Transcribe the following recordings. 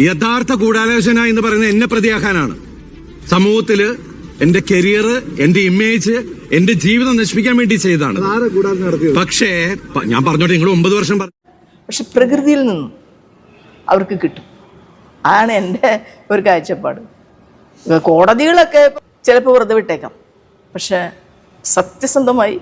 യഥാർത്ഥ ഗൂഢാലോചന എന്ന് പറയുന്നത് എന്നെ പ്രതിയാക്കാനാണ്. സമൂഹത്തിൽ എന്റെ കരിയർ എന്റെ ഇമേജ് എന്റെ ജീവിതം നശിപ്പിക്കാൻ വേണ്ടി ചെയ്തതാണ്. പക്ഷേ ഞാൻ പറഞ്ഞോട്ടെ നിങ്ങൾ ഒമ്പത് വർഷം പറഞ്ഞു പക്ഷെ പ്രകൃതിയിൽ നിന്നും അവർക്ക് കിട്ടും. ആണ് എന്റെ ഒരു കാഴ്ചപ്പാട്. കോടതികളൊക്കെ ചിലപ്പോൾ വെറുതെ വിട്ടേക്കാം. പക്ഷെ സത്യസന്ധമായി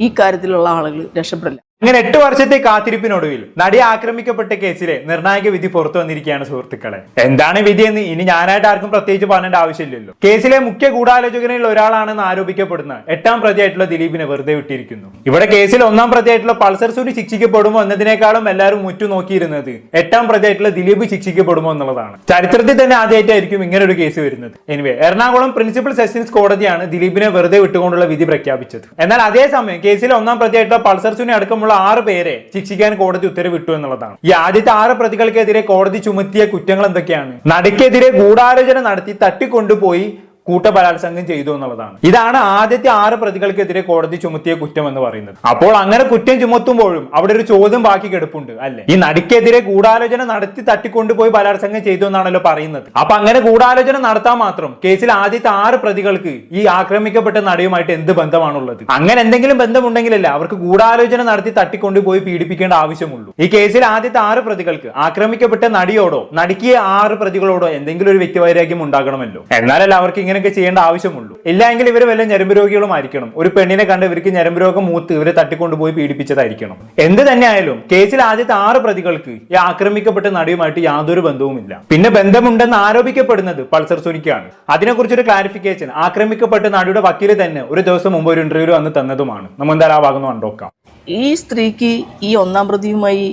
ഈ കാര്യത്തിലുള്ള ആളുകൾ രക്ഷപ്പെടില്ല. അങ്ങനെ എട്ട് വർഷത്തെ കാത്തിരിപ്പിനൊടുവിൽ നടി ആക്രമിക്കപ്പെട്ട കേസിലെ നിർണായക വിധി പുറത്തു വന്നിരിക്കുകയാണ് സുഹൃത്തുക്കളെ. എന്താണ് വിധി എന്ന് ഇനി ഞാനായിട്ട് ആർക്കും പ്രത്യേകിച്ച് പറയേണ്ട ആവശ്യമില്ലല്ലോ. കേസിലെ മുഖ്യ ഗൂഢാലോചകനിൽ ഒരാളാണെന്ന് ആരോപിക്കപ്പെടുന്ന എട്ടാം പ്രതിയായിട്ടുള്ള ദിലീപിനെ വെറുതെ വിട്ടിരിക്കുന്നു. ഇവിടെ കേസിൽ ഒന്നാം പ്രതിയായിട്ടുള്ള പൾസർ സൂരി ശിക്ഷിക്കപ്പെടുമോ എന്നതിനേക്കാളും എല്ലാവരും മുറ്റു നോക്കിയിരുന്നത് എട്ടാം പ്രതിയായിട്ടുള്ള ദിലീപ് ശിക്ഷിക്കപ്പെടുമോ എന്നുള്ളതാണ്. ചരിത്രത്തിൽ തന്നെ ആദ്യമായിട്ടായിരിക്കും ഇങ്ങനെ ഒരു കേസ് വരുന്നത്. എനിവേ എറണാകുളം പ്രിൻസിപ്പൽ സെഷൻസ് കോടതിയാണ് ദിലീപിനെ വെറുതെ വിട്ടുകൊണ്ടുള്ള വിധി പ്രഖ്യാപിച്ചത്. എന്നാൽ അതേസമയം കേസിലെ ഒന്നാം പ്രതിയായിട്ടുള്ള പൾസർ സുനി അടക്കമുള്ള ആറ് പേരെ ശിക്ഷിക്കാൻ കോടതി ഉത്തരവിട്ടു എന്നുള്ളതാണ്. ഈ ആദ്യത്തെ ആറ് പ്രതികൾക്കെതിരെ കോടതി ചുമത്തിയ കുറ്റങ്ങൾ എന്തൊക്കെയാണ്? നടിക്കെതിരെ ഗൂഢാലോചന നടത്തി തട്ടിക്കൊണ്ടുപോയി കൂട്ടബലാത്സംഗം ചെയ്തു എന്നുള്ളതാണ്. ഇതാണ് ആദ്യത്തെ ആറ് പ്രതികൾക്കെതിരെ കോടതി ചുമത്തിയ കുറ്റം എന്ന് പറയുന്നത്. അപ്പോൾ അങ്ങനെ കുറ്റം ചുമത്തുമ്പോഴും അവിടെ ഒരു ചോദ്യം ബാക്കി കിടപ്പുണ്ട് അല്ലെ? ഈ നടിക്കെതിരെ ഗൂഢാലോചന നടത്തി തട്ടിക്കൊണ്ടുപോയി ബലാത്സംഗം ചെയ്തു എന്നാണല്ലോ പറയുന്നത്. അപ്പൊ അങ്ങനെ ഗൂഢാലോചന നടത്താൻ മാത്രം കേസിൽ ആദ്യത്തെ ആറ് പ്രതികൾക്ക് ഈ ആക്രമിക്കപ്പെട്ട നടിയുമായിട്ട് എന്ത് ബന്ധമാണുള്ളത്? അങ്ങനെ എന്തെങ്കിലും ബന്ധമുണ്ടെങ്കിലല്ല അവർക്ക് ഗൂഢാലോചന നടത്തി തട്ടിക്കൊണ്ടുപോയി പീഡിപ്പിക്കേണ്ട ആവശ്യമുള്ളൂ. ഈ കേസിൽ ആദ്യത്തെ ആറ് പ്രതികൾക്ക് ആക്രമിക്കപ്പെട്ട നടിയോടോ നടിക്കിയ ആറ് പ്രതികളോടോ എന്തെങ്കിലും ഒരു വ്യക്തിവൈരാഗ്യം ഉണ്ടാകണമല്ലോ. എന്നാലല്ല അവർക്ക് ഇങ്ങനെയൊക്കെ ചെയ്യേണ്ട ആവശ്യമുള്ളൂ. ഇല്ലെങ്കിൽ ഇവർ വല്ല ഞരമ്പ് രോഗികളുമായിരിക്കണം. ഒരു പെണ്ണിനെ കണ്ട് ഇവർക്ക് ഞരമ്പ് രോഗം മൂത്ത് ഇവരെ തട്ടിക്കൊണ്ടുപോയി പീഡിപ്പിച്ചതായിരിക്കണം. എന്ത് തന്നെയായാലും കേസിൽ ആദ്യത്തെ ആറ് പ്രതികൾക്ക് ഈ ആക്രമിക്കപ്പെട്ട നടിയുമായിട്ട് യാതൊരു ബന്ധവുമില്ല. പിന്നെ ബന്ധമുണ്ടെന്ന് ആരോപിക്കപ്പെടുന്നത് പൾസർ സുനിക്കാണ്. അതിനെക്കുറിച്ചൊരു ക്ലാരിഫിക്കേഷൻ ആക്രമിക്കപ്പെട്ട നടിയുടെ വക്കീൽ തന്നെ ഒരു ദിവസം മുമ്പ് ഒരു ഇന്റർവ്യൂ വന്ന് തന്നതുമാണ്. നമ്മൾ എന്തായാലും ആ ഭാഗം കണ്ടോക്കാം ഈ സ്ത്രീക്ക് ഈ ഒന്നാം പ്രതിയുമായി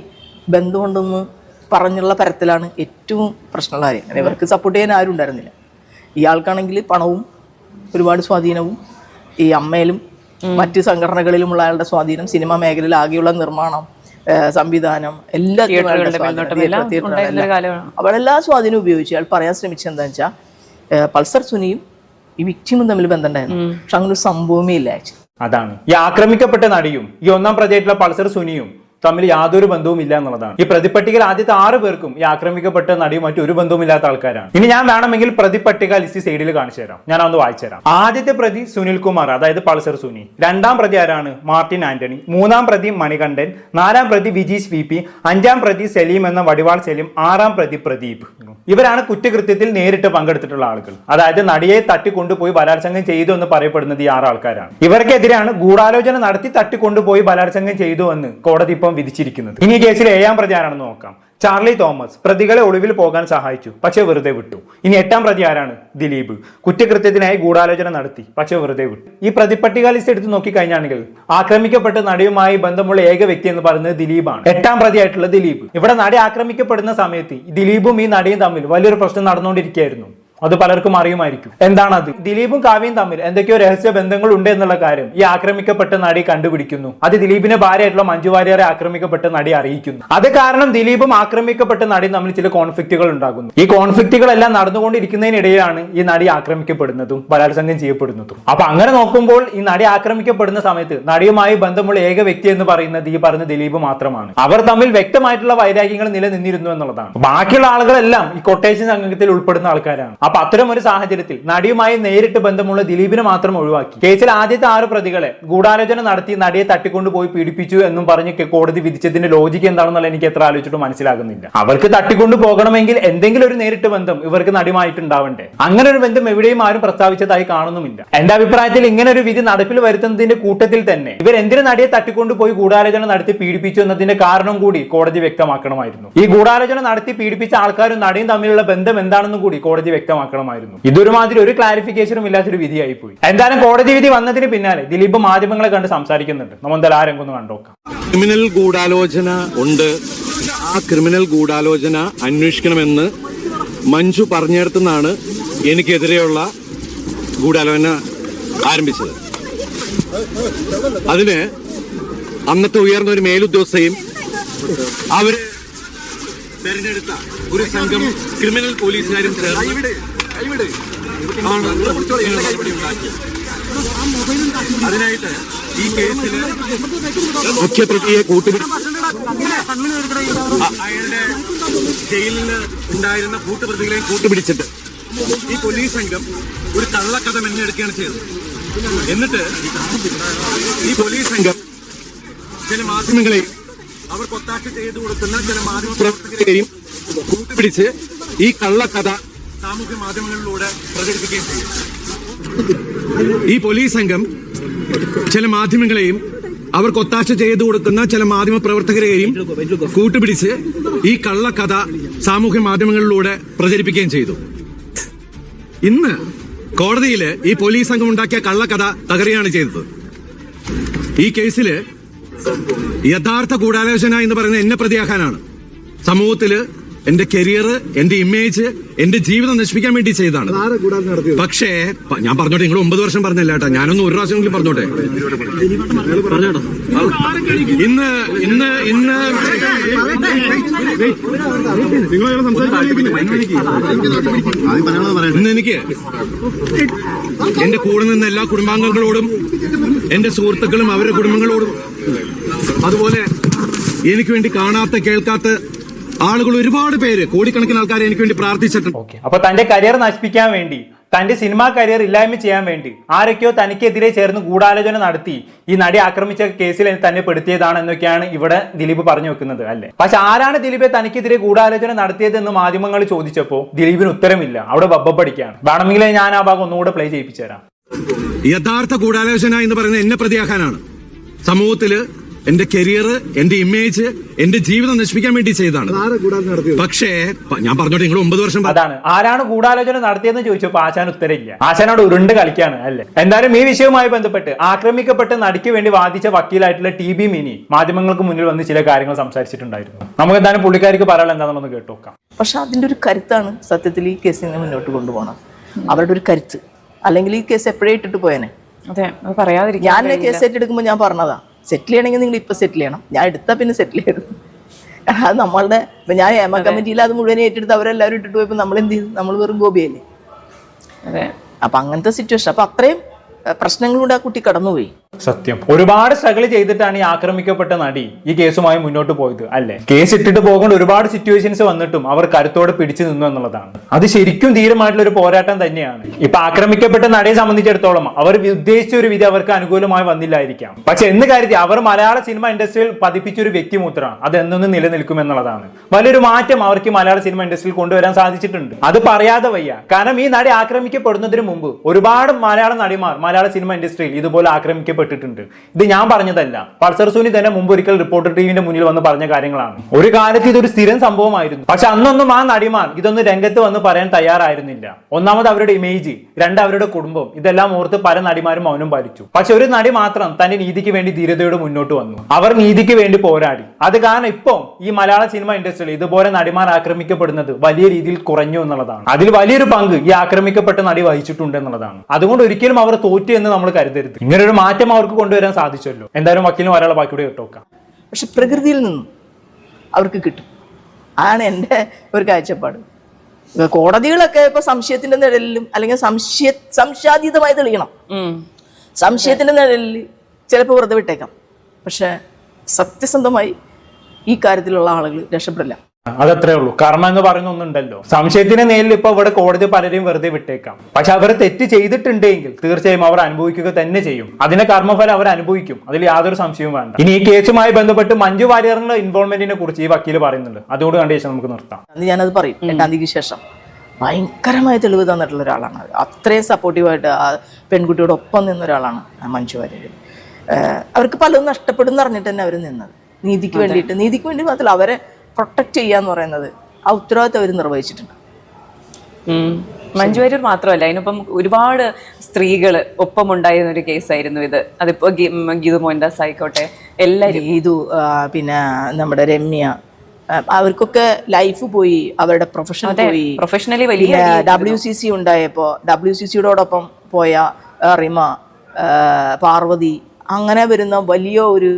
ബന്ധമുണ്ടെന്ന് പറഞ്ഞുള്ള പരത്തിലാണ് ഏറ്റവും പ്രശ്നമുള്ള കാര്യം. ഇവർക്ക് സപ്പോർട്ട് ചെയ്യാൻ ആരും ഉണ്ടായിരുന്നില്ല. ഇയാൾക്കാണെങ്കിൽ പണവും ഒരുപാട് സ്വാധീനവും ഈ അമ്മയിലും മറ്റ് സംഘടനകളിലുമുള്ള അയാളുടെ സ്വാധീനം സിനിമ മേഖലയിൽ ആകെയുള്ള നിർമ്മാണം സംവിധാനം എല്ലാ അവളെല്ലാ സ്വാധീനം. ഉപയോഗിച്ചു അയാൾ പറയാൻ ശ്രമിച്ചത് എന്താ വെച്ചാൽ പൾസർ സുനിയും ഈ വിക്ടിമും തമ്മിൽ ബന്ധം ഉണ്ടായിരുന്നു പക്ഷെ അങ്ങനെ ഒരു സംഭവമേ ഇല്ല ആക്ച്വലി. അതാണ്. ഈ ആക്രമിക്കപ്പെട്ട നടിയും ഈ ഒന്നാം പ്രജയായിട്ടുള്ള പൾസർ സുനിയും തമ്മിൽ യാതൊരു ബന്ധവും ഇല്ല എന്നുള്ളതാണ്. ഈ പ്രതിപട്ടികയിൽ ആദ്യത്തെ ആറ് പേർക്കും ഈ ആക്രമിക്കപ്പെട്ട നടിയും മറ്റു ഒരു ബന്ധവും ഇല്ലാത്ത ആൾക്കാരാണ്. ഇനി ഞാൻ വേണമെങ്കിൽ പ്രതിപട്ടിക ലിസ്റ്റ് സൈഡിൽ കാണിച്ചു തരാം. ഞാൻ ഒന്ന് വായിച്ചു തരാം. ആദ്യത്തെ പ്രതി സുനിൽ കുമാർ അതായത് പൾസർ സുനി. രണ്ടാം പ്രതി ആരാണ്? മാർട്ടിൻ ആന്റണി. മൂന്നാം പ്രതി മണികണ്ഠൻ. നാലാം പ്രതി വിജീഷ് വി പി. അഞ്ചാം പ്രതി സലീം എന്ന വടിവാൾ സലീം. ആറാം പ്രതി പ്രദീപ്. ഇവരാണ് കുറ്റകൃത്യത്തിൽ നേരിട്ട് പങ്കെടുത്തിട്ടുള്ള ആളുകൾ. അതായത് നടിയെ തട്ടിക്കൊണ്ടുപോയി ബലാത്സംഗം ചെയ്തു എന്ന് പറയപ്പെടുന്നത് ഈ ആറ് ആൾക്കാരാണ്. ഇവർക്കെതിരെയാണ് ഗൂഢാലോചന നടത്തി തട്ടിക്കൊണ്ടുപോയി ബലാത്സംഗം ചെയ്തു എന്ന് കോടതി ഇപ്പം വിധിച്ചിരിക്കുന്നത്. ഇനി കേസിൽ ഏഴാം പ്രതി ആരാണെന്ന് നോക്കാം. ചാർലി തോമസ് പ്രതികളെ ഒളിവിൽ പോകാൻ സഹായിച്ചു പക്ഷേ വെറുതെ വിട്ടു. ഇനി എട്ടാം പ്രതി ആരാണ്? ദിലീപ്. കുറ്റകൃത്യത്തിനായി ഗൂഢാലോചന നടത്തി പക്ഷേ വെറുതെ വിട്ടു. ഈ പ്രതിപട്ടിക ലിസ്റ്റ് എടുത്ത് നോക്കിക്കഴിഞ്ഞാണെങ്കിൽ ആക്രമിക്കപ്പെട്ട നടിയുമായി ബന്ധമുള്ള ഏക വ്യക്തി എന്ന് പറയുന്നത് ദിലീപാണ്. എട്ടാം പ്രതിയായിട്ടുള്ള ദിലീപ്. ഇവിടെ നടി ആക്രമിക്കപ്പെടുന്ന സമയത്ത് ദിലീപും ഈ നടിയും തമ്മിൽ വലിയൊരു പ്രശ്നം നടന്നുകൊണ്ടിരിക്കുകയായിരുന്നു. അത് പലർക്കും അറിയുമായിരിക്കും. എന്താണത്? ദിലീപും കാവ്യയും തമ്മിൽ എന്തൊക്കെയോ രഹസ്യ ബന്ധങ്ങൾ ഉണ്ട് എന്നുള്ള കാര്യം ഈ ആക്രമിക്കപ്പെട്ട നടി കണ്ടുപിടിക്കുന്നു. അത് ദിലീപിന്റെ ഭാര്യയായിട്ടുള്ള മഞ്ജു വാര്യരെ ആക്രമിക്കപ്പെട്ട നടി അറിയിക്കുന്നു. അത് കാരണം ദിലീപും ആക്രമിക്കപ്പെട്ട നടിയും തമ്മിൽ ചില കോൺഫ്ലിക്റ്റുകൾ ഉണ്ടാകുന്നു. ഈ കോൺഫ്ലിക്റ്റുകളെല്ലാം നടന്നുകൊണ്ടിരിക്കുന്നതിനിടെയാണ് ഈ നടി ആക്രമിക്കപ്പെടുന്നതും ബലാത്സംഗം ചെയ്യപ്പെടുന്നതും. അപ്പൊ അങ്ങനെ നോക്കുമ്പോൾ ഈ നടി ആക്രമിക്കപ്പെടുന്ന സമയത്ത് നടിയുമായി ബന്ധമുള്ള ഏക വ്യക്തി എന്ന് പറയുന്നത് ഈ പറഞ്ഞ ദിലീപ് മാത്രമാണ്. അവർ തമ്മിൽ വ്യക്തമായിട്ടുള്ള വൈരാഗ്യങ്ങൾ നിലനിന്നിരുന്നു എന്നുള്ളതാണ്. ബാക്കിയുള്ള ആളുകളെല്ലാം ഈ കൊട്ടേഷൻ സംഘത്തിൽ ഉൾപ്പെടുന്ന ആൾക്കാരാണ്. അപ്പൊ അത്തരം ഒരു സാഹചര്യത്തിൽ നടിയുമായി നേരിട്ട് ബന്ധമുള്ള ദിലീപിനെ മാത്രം ഒഴിവാക്കി. കേസിൽ ആദ്യത്തെ ആറ് പ്രതികളെ ഗൂഢാലോചന നടത്തി നടിയെ തട്ടിക്കൊണ്ടുപോയി പീഡിപ്പിച്ചു എന്നും പറഞ്ഞ് കോടതി വിധിച്ചതിന്റെ ലോജിക്ക് എന്താണെന്നുള്ള എനിക്ക് എത്ര ആലോചിച്ചിട്ട് മനസ്സിലാകുന്നില്ല. അവർക്ക് തട്ടിക്കൊണ്ടു പോകണമെങ്കിൽ എന്തെങ്കിലും ഒരു നേരിട്ട് ബന്ധം ഇവർക്ക് നടിയുമായിട്ടുണ്ടാവണ്ടേ? അങ്ങനെ ഒരു ബന്ധം എവിടെയും ആരും പ്രസ്താവിച്ചതായി കാണുന്നുമില്ല. എന്റെ അഭിപ്രായത്തിൽ ഇങ്ങനെ ഒരു വിധി നടപ്പിൽ വരുത്തുന്നതിന്റെ കൂട്ടത്തിൽ തന്നെ ഇവർ എന്തിനു നടിയെ തട്ടിക്കൊണ്ടുപോയി ഗൂഢാലോചന നടത്തി പീഡിപ്പിച്ചു എന്നതിന്റെ കാരണം കൂടി കോടതി വ്യക്തമാക്കണമായിരുന്നു. ഈ ഗൂഢാലോചന നടത്തി പീഡിപ്പിച്ച ആൾക്കാരും നടിയും തമ്മിലുള്ള ബന്ധം എന്താണെന്നും കൂടി കോടതി വ്യക്തമാക്കണമായിരുന്നു ഇതൊരുമാതിരി ഒരു ക്ലാരിഫിക്കേഷനും ഇല്ലാത്തൊരു വിധിയായി പോയി എന്തായാലും കോടതി വിധി വന്നതിന് പിന്നാലെ ദിലീപ് മാധ്യമങ്ങളെ കണ്ട് സംസാരിക്കുന്നുണ്ട്. നമ്മൾ എന്തായാലും ആ രംഗം ഒന്ന് കണ്ടോക്കാം. ക്രിമിനൽ ഗൂഢാലോചന ഉണ്ട്. ആ ക്രിമിനൽ ഗൂഢാലോചന അന്വേഷിക്കണമെന്ന് മഞ്ജു പറഞ്ഞിടത്തുനിന്നാണ് എനിക്കെതിരെയുള്ള ഗൂഢാലോചന ആരംഭിച്ചത്. അതിന് അന്നത്തെ ഉയർന്ന ഒരു മേലുദ്യോഗസ്ഥയും അവർ തെരഞ്ഞെടുത്ത ഒരു സംഘം ക്രിമിനൽ പോലീസുകാരും ചേർന്ന് ആണ്. അതിനായിട്ട് ഈ കേസിൽ മുഖ്യപ്രതിയെ കൂട്ടുപിടി അയാളുടെ ജയിലിൽ ഉണ്ടായിരുന്ന കൂട്ടുപ്രതികളെയും കൂട്ടുപിടിച്ചിട്ട് ഈ പോലീസ് സംഘം ഒരു കള്ളക്കഥ മെന്നെടുക്കുകയാണ് ചെയ്തത് എന്നിട്ട് ഈ പോലീസ് സംഘം ചില മാധ്യമങ്ങളെയും അവർ ഒത്താശ ചെയ്തു കൊടുക്കുന്ന ചില മാധ്യമ പ്രവർത്തകരെയും കൂട്ടുപിടിച്ച് ഈ കള്ളക്കഥ സാമൂഹ്യ മാധ്യമങ്ങളിലൂടെ പ്രചരിപ്പിക്കുകയും ചെയ്യും. ഈ പോലീസ് സംഘം ചില മാധ്യമങ്ങളെയും അവർക്ക് ഒത്താശ ചെയ്തു കൊടുക്കുന്ന ചില മാധ്യമ പ്രവർത്തകരെയും കൂട്ടുപിടിച്ച് ഈ കള്ളക്കഥ സാമൂഹ്യ മാധ്യമങ്ങളിലൂടെ പ്രചരിപ്പിക്കുകയും ചെയ്തു. ഇന്ന് കോടതിയിൽ ഈ പോലീസ് സംഘം ഉണ്ടാക്കിയ കള്ളക്കഥ തകരുകയാണ് ചെയ്തത്. ഈ കേസിൽ യഥാർത്ഥ ഗൂഢാലോചന എന്ന് പറയുന്നത് എന്നെ പ്രതിയാക്കാനാണ്. സമൂഹത്തിൽ എന്റെ കരിയർ എന്റെ ഇമേജ് എന്റെ ജീവിതം നശിപ്പിക്കാൻ വേണ്ടി ചെയ്തതാണ്. പക്ഷേ ഞാൻ പറഞ്ഞോട്ടെ നിങ്ങൾ ഒമ്പത് വർഷം പറഞ്ഞല്ല കേട്ടോ ഞാനൊന്ന് ഒരു പ്രാവശ്യമെങ്കിലും പറഞ്ഞോട്ടെ? ഇന്ന് ഇന്ന് ഇന്ന് ഇന്ന് എനിക്ക് എന്റെ കൂടെ നിന്ന് എല്ലാ കുടുംബാംഗങ്ങളോടും എന്റെ സുഹൃത്തുക്കളും അവരുടെ കുടുംബങ്ങളോടും അതുപോലെ എനിക്ക് വേണ്ടി കാണാത്ത കേൾക്കാത്ത ആളുകൾ ഒരുപാട് പേര് കോടിക്കണക്കിന് ആൾക്കാർ എനിക്ക് വേണ്ടി പ്രാർത്ഥിച്ചിട്ടുണ്ട്. ഓക്കെ. അപ്പൊ തന്റെ കരിയർ നശിപ്പിക്കാൻ വേണ്ടി തന്റെ സിനിമാ കരിയർ ഇല്ലായ്മ ചെയ്യാൻ വേണ്ടി ആരൊക്കെയോ തനിക്കെതിരെ ചേർന്ന് ഗൂഢാലോചന നടത്തി ഈ നടി ആക്രമിച്ച കേസിൽ തന്നെ പെടുത്തിയതാണ് എന്നൊക്കെയാണ് ഇവിടെ ദിലീപ് പറഞ്ഞു വെക്കുന്നത് അല്ലെ? പക്ഷെ ആരാണ് ദിലീപെ തനിക്കെതിരെ ഗൂഢാലോചന നടത്തിയത് എന്ന് മാധ്യമങ്ങൾ ചോദിച്ചപ്പോൾ ദിലീപിന് ഉത്തരമില്ല. അവിടെ ബബ്ബടിക്കാണ് വേണമെങ്കിൽ ഞാൻ ആ ഭാഗം ഒന്നുകൂടെ പ്ലേ ചെയ്യിപ്പിച്ചു തരാം യഥാർത്ഥ ഗൂഢാലോചന എന്ന് പറയുന്നത് എന്നെ പ്രതിയാക്കാനാണ്. സമൂഹത്തിൽ എന്റെ കരിയർ എന്റെ ഇമേജ് എന്റെ ജീവിതം നശിപ്പിക്കാൻ വേണ്ടി ചെയ്തതാണ്. പക്ഷേ ഞാൻ പറഞ്ഞോട്ടെ നിങ്ങൾ ഒമ്പത് വർഷം അതാണ്. ആരാണ് ഗൂഢാലോചന നടത്തിയെന്ന് ചോദിച്ചപ്പോ ആശാൻ ഉത്തരമില്ല. ആശാനോട് ഉരുണ്ട് കളിക്കാണ് അല്ലേ? എന്തായാലും ഈ വിഷയവുമായി ബന്ധപ്പെട്ട് ആക്രമിക്കപ്പെട്ട് നടിക്ക് വേണ്ടി വാദിച്ച വക്കീലായിട്ടുള്ള ടി ബി മിനി മാധ്യമങ്ങൾക്ക് മുന്നിൽ വന്ന് ചില കാര്യങ്ങൾ സംസാരിച്ചിട്ടുണ്ടായിരുന്നു. നമുക്ക് എന്തായാലും പുള്ളിക്കാർക്ക് പറയാൻ എന്താണെന്ന് കേട്ടോക്കാം പക്ഷെ അതിന്റെ ഒരു കരുത്താണ് സത്യത്തിൽ ഈ കേസിനെ മുന്നോട്ട് കൊണ്ടുപോകണം. അവരുടെ ഒരു കരുത്ത്. അല്ലെങ്കിൽ ഈ കേസ് എപ്പോഴേ ഇട്ടിട്ട് പോയേനെ? അതെ പറയാതിരിക്കും പറയാതിരിക്കാൻ ഞാൻ കേസ് ഏറ്റെടുക്കുമ്പോൾ ഞാൻ പറഞ്ഞതാ. സെറ്റിൽ ചെയ്യണമെങ്കിൽ നിങ്ങൾ ഇപ്പൊ സെറ്റിൽ ചെയ്യണം. ഞാൻ എടുത്താൽ പിന്നെ സെറ്റിൽ ചെയ്യരുത്. അത് നമ്മളുടെ ഇപ്പൊ ഞാൻ ഏമ കമ്മിറ്റിയിൽ അത് മുഴുവൻ ഏറ്റെടുത്ത് അവരെല്ലാവരും ഇട്ടിട്ട് പോയപ്പോൾ നമ്മൾ എന്ത് ചെയ്തു? നമ്മൾ വെറും ഗോപിയല്ലേ അതെ. അപ്പൊ അങ്ങനത്തെ സിറ്റുവേഷൻ അപ്പം അത്രയും പ്രശ്നങ്ങളിലൂടെ ആ കുട്ടി കടന്നുപോയി. സത്യം. ഒരുപാട് സ്ട്രഗിൾ ചെയ്തിട്ടാണ് ഈ ആക്രമിക്കപ്പെട്ട നടി ഈ കേസുമായി മുന്നോട്ട് പോയത് അല്ലേ? കേസ് ഇട്ടിട്ട് പോകേണ്ട ഒരുപാട് സിറ്റുവേഷൻസ് വന്നിട്ടും അവർ കരുത്തോടെ പിടിച്ചു നിന്നു എന്നുള്ളതാണ്. അത് ശരിക്കും ധീരമായിട്ടുള്ള ഒരു പോരാട്ടം തന്നെയാണ്. ഇപ്പൊ ആക്രമിക്കപ്പെട്ട നടിയെ സംബന്ധിച്ചിടത്തോളം അവർ ഉദ്ദേശിച്ച ഒരു വിധി അവർക്ക് അനുകൂലമായി വന്നില്ലായിരിക്കാം. പക്ഷെ എന്ന് കരുതി അവർ മലയാള സിനിമ ഇൻഡസ്ട്രിയിൽ പതിപ്പിച്ച ഒരു വ്യക്തിമുദ്ര അത് എന്നൊന്നും നിലനിൽക്കും എന്നുള്ളതാണ്. വലിയൊരു മാറ്റം അവർക്ക് മലയാള സിനിമ ഇൻഡസ്ട്രിയിൽ കൊണ്ടുവരാൻ സാധിച്ചിട്ടുണ്ട്. അത് പറയാതെ വയ്യ. കാരണം ഈ നടി ആക്രമിക്കപ്പെടുന്നതിന് മുമ്പ് ഒരുപാട് മലയാള നടിമാർ മലയാള സിനിമ ഇൻഡസ്ട്രിയിൽ ഇതുപോലെ ആക്രമിക്കപ്പെട്ടിട്ടുണ്ട് ഇത് ഞാൻ പറഞ്ഞതല്ല. പൾസർ സുനി തന്നെ മുമ്പ് ഒരിക്കൽ റിപ്പോർട്ടർ ടീമിന്റെ മുന്നിൽ വന്ന് പറഞ്ഞ കാര്യങ്ങളാണ്. ഒരു കാലത്ത് ഇതൊരു സ്ഥിരം സംഭവമായിരുന്നു. പക്ഷെ അന്നൊന്നും ആ നടിമാർ ഇതൊന്നും രംഗത്ത് വന്ന് പറയാൻ തയ്യാറായിരുന്നില്ല. ഒന്നാമത് അവരുടെ ഇമേജ് രണ്ട് അവരുടെ കുടുംബം ഇതെല്ലാം ഓർത്ത് പല നടിമാരും മൗനം പാലിച്ചു. പക്ഷെ ഒരു നടി മാത്രം തന്റെ നീതിക്ക് വേണ്ടി ധീരതയോട് മുന്നോട്ട് വന്നു. അവർ നീതിക്ക് വേണ്ടി പോരാടി. അത് കാരണം ഇപ്പം ഈ മലയാള സിനിമ ഇൻഡസ്ട്രിയിൽ ഇതുപോലെ നടിമാർ ആക്രമിക്കപ്പെടുന്നത് വലിയ രീതിയിൽ കുറഞ്ഞു എന്നുള്ളതാണ്. അതിൽ വലിയൊരു പങ്ക് ഈ ആക്രമിക്കപ്പെട്ട നടി വഹിച്ചിട്ടുണ്ട് എന്നുള്ളതാണ്. അതുകൊണ്ട് ഒരിക്കലും അവർ തോറ്റു എന്ന് നമ്മൾ കരുതരുത്. ഇങ്ങനൊരു മാറ്റം അവർക്ക് കൊണ്ടുവരാൻ സാധിച്ചല്ലോ. എന്തായാലും വക്കീലും ഒരാളെ ബാക്കിയുടെ കേട്ടോക്കാം പക്ഷെ പ്രകൃതിയിൽ നിന്നും അവർക്ക് കിട്ടും. അതാണ് എന്റെ ഒരു കാഴ്ചപ്പാട്. കോടതികളൊക്കെ ഇപ്പൊ സംശയത്തിന്റെ നിഴലിലും അല്ലെങ്കിൽ സംശയ സംശയാതീതമായി തെളിയണം. സംശയത്തിന്റെ നിഴലിൽ ചിലപ്പോൾ വെറുതെ വിട്ടേക്കാം. പക്ഷെ സത്യസന്ധമായി ഈ കാര്യത്തിലുള്ള ആളുകൾ രക്ഷപ്പെടില്ല. അതത്രേ ഉള്ളൂ. കർമ്മ എന്ന് പറയുന്ന ഒന്നുണ്ടല്ലോ. സംശയത്തിന് നേരിൽ ഇപ്പൊ ഇവിടെ കോടതി പലരെയും വെറുതെ വിട്ടേക്കാം. പക്ഷെ അവർ തെറ്റ് ചെയ്തിട്ടുണ്ടെങ്കിൽ തീർച്ചയായും അവർ അനുഭവിക്കുക തന്നെ ചെയ്യും. അതിന്റെ കർമ്മഫലം അവർ അനുഭവിക്കും. അതിൽ യാതൊരു സംശയവും വേണ്ട. ഇനി ഈ കേസുമായി ബന്ധപ്പെട്ട് മഞ്ജു വാര്യറിന്റെ ഇൻവോൾവ്മെന്റിനെ കുറിച്ച് ഈ വക്കീൽ പറയുന്നുണ്ട്. അതുകൊണ്ട് കണ്ട ശേഷം നമുക്ക് നിർത്താം. ഞാനത് പറയും. എട്ടാം തീയതിക്ക് ശേഷം. ഭയങ്കരമായ തെളിവ് തന്നിട്ടുള്ള ഒരാളാണ് അത്രയും സപ്പോർട്ടീവായിട്ട് ആ പെൺകുട്ടിയോടൊപ്പം നിന്ന ഒരാളാണ് മഞ്ജു വാര്യർ അവർക്ക് പലതും നഷ്ടപ്പെടുന്ന അറിഞ്ഞിട്ട് തന്നെ അവർ നിന്നത്. നീതിക്ക് വേണ്ടിയിട്ട്. നീതിക്ക് വേണ്ടി മാത്രമല്ല അവരെ പ്രൊട്ടക്ട് ചെയ്യാന്ന് പറയുന്നത്. ആ ഉത്തരവാദിത്തം അവർ നിർവഹിച്ചിട്ടുണ്ട്. മഞ്ജുവാര്യർ മഞ്ജു വാര്യർ മാത്രമല്ല അതിനൊപ്പം ഒരുപാട് സ്ത്രീകൾ ഒപ്പം ഉണ്ടായിരുന്ന ഒരു കേസായിരുന്നു ഇത്. അതിപ്പോ ഗീതു മോഹൻദാസ് ആയിക്കോട്ടെ എല്ലാവരും ഗീതു പിന്നെ നമ്മുടെ രമ്യ അവർക്കൊക്കെ ലൈഫ് പോയി അവരുടെ പ്രൊഫഷൻ പോയി. പ്രൊഫഷണലി വലിയ ഡബ്ല്യു സി സി ഉണ്ടായപ്പോൾ ഡബ്ല്യു സി സിയോടൊപ്പം പോയ റിമ പാർവതി അങ്ങനെ വരുന്ന വലിയ ഒരു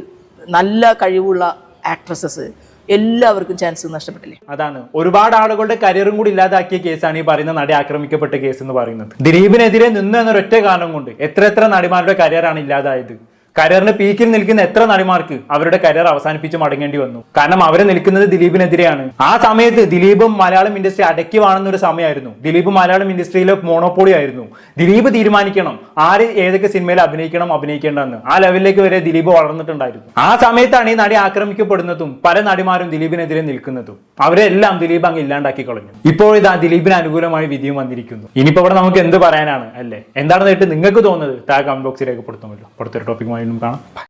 നല്ല കഴിവുള്ള ആക്ട്രസസ് എല്ലാവർക്കും ചാൻസ് നഷ്ടപ്പെട്ടില്ലേ? അതാണ്. ഒരുപാട് ആളുകളുടെ കരിയറും കൂടി ഇല്ലാതാക്കിയ കേസാണ് ഈ പറയുന്ന നടി ആക്രമിക്കപ്പെട്ട കേസ് എന്ന് പറയുന്നത്. ദിലീപിനെതിരെ നിന്നു എന്നൊരൊറ്റ കാരണം കൊണ്ട് എത്ര എത്ര നടിമാരുടെ കരിയറാണ് ഇല്ലാതായത്? കരിയറിന് പീക്കിൽ നിൽക്കുന്ന എത്ര നടിമാർക്ക് അവരുടെ കരിയർ അവസാനിപ്പിച്ച് മടങ്ങേണ്ടി വന്നു. കാരണം അവരെ നിൽക്കുന്നത് ദിലീപിനെതിരെയാണ്. ആ സമയത്ത് ദിലീപും മലയാളം ഇൻഡസ്ട്രി അടക്കി വാണുന്ന ഒരു സമയമായിരുന്നു. ദിലീപ് മലയാളം ഇൻഡസ്ട്രിയിലെ മോണോപോളി ആയിരുന്നു. ദിലീപ് തീരുമാനിക്കണം. ആര് ഏതൊക്കെ സിനിമയിൽ അഭിനയിക്കണം അഭിനയിക്കേണ്ടെന്ന് ആ ലെവലിലേക്ക് വരെ ദിലീപ് വളർന്നിട്ടുണ്ടായിരുന്നു. ആ സമയത്താണ് ഈ നടി ആക്രമിക്കപ്പെടുന്നതും പല നടിമാരും ദിലീപിനെതിരെ നിൽക്കുന്നതും. അവരെല്ലാം ദിലീപ് അങ്ങ് ഇല്ലാണ്ടാക്കി കളഞ്ഞു. ഇപ്പോൾ ഇത് ആ ദിലീപിന് അനുകൂലമായി വിധിയും വന്നിരിക്കുന്നു. ഇനിയിപ്പോ ഇവിടെ നമുക്ക് എന്ത് പറയാനാണ് അല്ലേ? എന്താണെന്ന് നിങ്ങൾക്ക് തോന്നുന്നത് താഴെ കമന്റ് ബോക്സിൽ അടുത്തൊരു ടോപ്പിക്കുമായി വീണ്ടും കാണാം